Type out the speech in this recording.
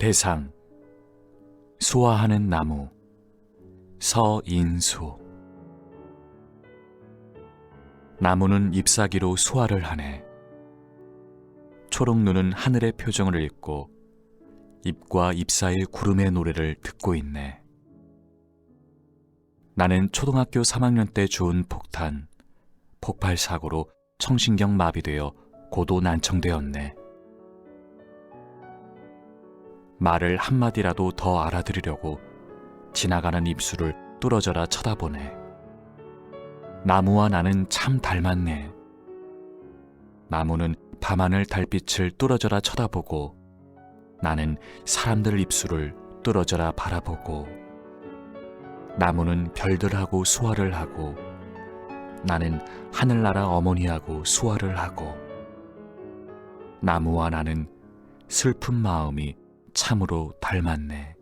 대상 수화하는 나무 서인수. 나무는 잎사귀로 수화를 하네. 초록 눈은 하늘의 표정을 읽고 잎과 잎 사이 구름의 노래를 듣고 있네. 나는 초등학교 3학년 때 주운 폭탄 폭발 사고로 청신경 마비되어 고도 난청되었네. 말을 한마디라도 더 알아들으려고 지나가는 입술을 뚫어져라 쳐다보네. 나무와 나는 참 닮았네. 나무는 밤하늘 달빛을 뚫어져라 쳐다보고 나는 사람들 입술을 뚫어져라 바라보고 나무는 별들하고 수화를 하고 나는 하늘나라 어머니하고 수화를 하고 나무와 나는 슬픈 마음이 참으로 닮았네.